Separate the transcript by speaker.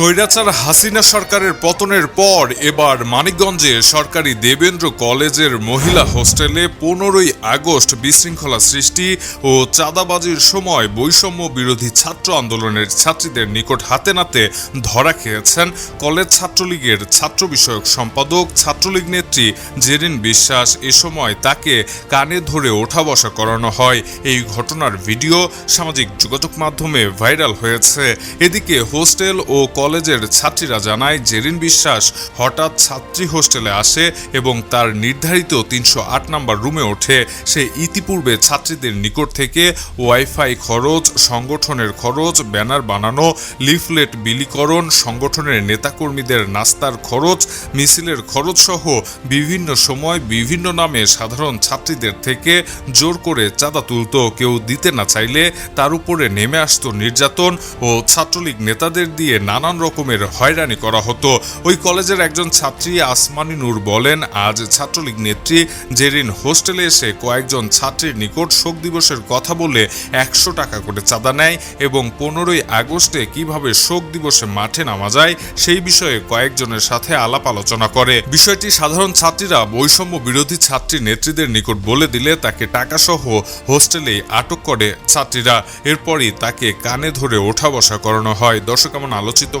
Speaker 1: স্বৈরাচার হাসিনা সরকারের পতনের পর এবার মানিকগঞ্জে সরকারি দেবেন্দ্র কলেজের মহিলা হোস্টেলে পনেরোই আগস্ট বিশৃঙ্খলা সৃষ্টি ও চাঁদাবাজির সময় বৈষম্য বিরোধী ছাত্র আন্দোলনের ছাত্রীদের নিকট হাতে নাতে ধরা খেয়েছেন কলেজ ছাত্রলীগের ছাত্র বিষয়ক সম্পাদক, ছাত্রলীগ নেত্রী জেরিন বিশ্বাস। এ সময় তাকে কানে ধরে ওঠা বসা করানো হয়। এই ঘটনার ভিডিও সামাজিক যোগাযোগ মাধ্যমে ভাইরাল হয়েছে। এদিকে হোস্টেল ও কলেজের ছাত্রীরা জানায়, জেরিন বিশ্বাস হঠাৎ ছাত্রী হোস্টেলে আসে এবং তার নির্ধারিত তিনশো আট নম্বর রুমে ওঠে। সে ইতিপূর্বে ছাত্রীদের নিকট থেকে ওয়াইফাই খরচ, সংগঠনের খরচ, ব্যানার বানানো, লিফলেট বিলিকরণ, সংগঠনের নেতাকর্মীদের নাস্তার খরচ, মিছিলের খরচ সহ বিভিন্ন সময় বিভিন্ন নামে সাধারণ ছাত্রীদের থেকে জোর করে চাঁদা তুলত। কেউ দিতে না চাইলে তার উপরে নেমে আসতো নির্যাতন ও ছাত্রলীগ নেতাদের দিয়ে নানান রকমের হয়রানি করা হতো। ওই কলেজের একজন ছাত্রী আসমানি নূর বলেন, আজ ছাত্রলীগ নেত্রী জেরিন হোস্টেলে এসে কয়েকজন ছাত্রীর নিকট শোক দিবসের কথা বলে একশো টাকা করে চাঁদা নেয় এবং পনেরোই আগস্টে কীভাবে শোক দিবসে মাঠে নামা যায় সেই বিষয়ে কয়েকজনের সাথে আলাপ আলোচনা করে। বিষয়টি সাধারণ ছাত্রীরা বৈষম্য বিরোধী ছাত্রী নেত্রীদের নিকট বলে দিলে তাকে টাকাসহ হোস্টেলে আটক করে ছাত্রীরা। এরপরই তাকে কানে ধরে ওঠা বসা করানো হয়। দর্শক এমন আলোচিত